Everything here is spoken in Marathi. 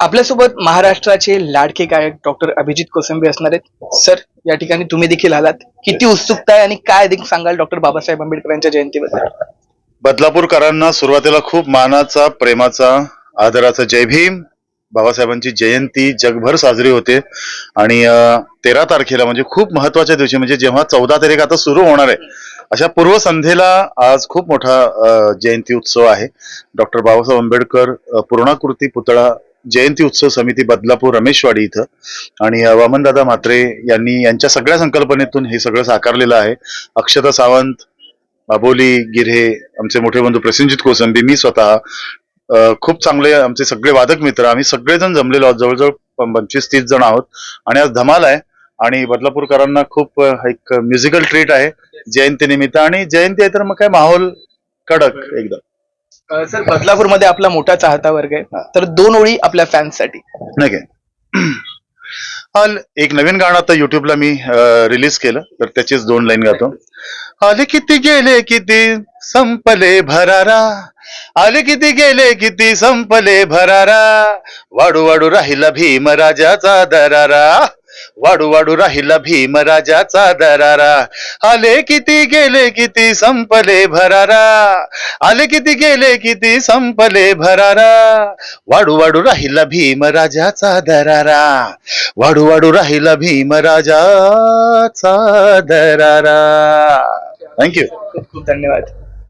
आपल्यासोबत महाराष्ट्राचे लाडके गायक डॉक्टर अभिजित कोसंबी असणार आहेत. सर या ठिकाणी तुम्ही देखील आलात. किती उत्सुकता आहे आणि काय अधिक सांगाल डॉक्टर बाबासाहेब आंबेडकरांच्या जयंतीबद्दल? बदलापूरकरांना सुरुवातीला खूप मानाचा प्रेमाचा आदराचा जय भीम. बाबासाहेबांची जयंती जगभर साजरी होते. आणि तेरा तारखेला म्हणजे खूप महत्त्वाच्या दिवशी म्हणजे जेव्हा चौदा तारीख आता सुरू होणार आहे अशा पूर्वसंध्येला आज खूप मोठा जयंती उत्सव आहे. डॉक्टर बाबासाहेब आंबेडकर पूर्णाकृती पुतळा जयंती उत्सव समिती बदलापूर रमेशवाडी इथं. आणि वामनदादा म्हात्रे यांनी यांच्या सगळ्या संकल्पनेतून हे सगळं साकारलेलं आहे. अक्षता सावंत बाबोली गिरे आमचे मोठे बंधू प्रसेनजित कोसंबी मी स्वतः खूप चांगले आमचे सगळे वादक मित्र. आम्ही सगळेजण जमलेलो आहोत. जवळजवळ पंचवीस तीस जण आहोत. आणि आज धमाल आहे. आणि बदलापूरकरांना खूप एक म्युझिकल ट्रीट आहे. जयंती निमित्त. आणि जयंती आहे तर मग काय माहोल कडक एकदम. सर बदलापूरमध्ये आपला मोठा चाहता वर्ग आहे. तर दोन ओळी आपल्या फॅन्ससाठी नाही काय हाल एक नवीन गाणं आता युट्यूबला मी रिलीज केलं तर त्याचीच दोन लाईन गातो. आले किती गेले किती संपले भरारा. आले किती गेले किती संपले भरारा. वाडू वाडू राहिला भीम राजाचा दरारा. वाडू वाडू राहिला भीम राजाचा दरारा. आले किती गेले किती संपले भरारा. आले किती गेले किती संपले भरारा. वाडू वाडू राहिला भीम राजाचा दरारा. वाडू वाडू राहिला भीम राजाचा दरारा. थँक्यू खूप खूप धन्यवाद.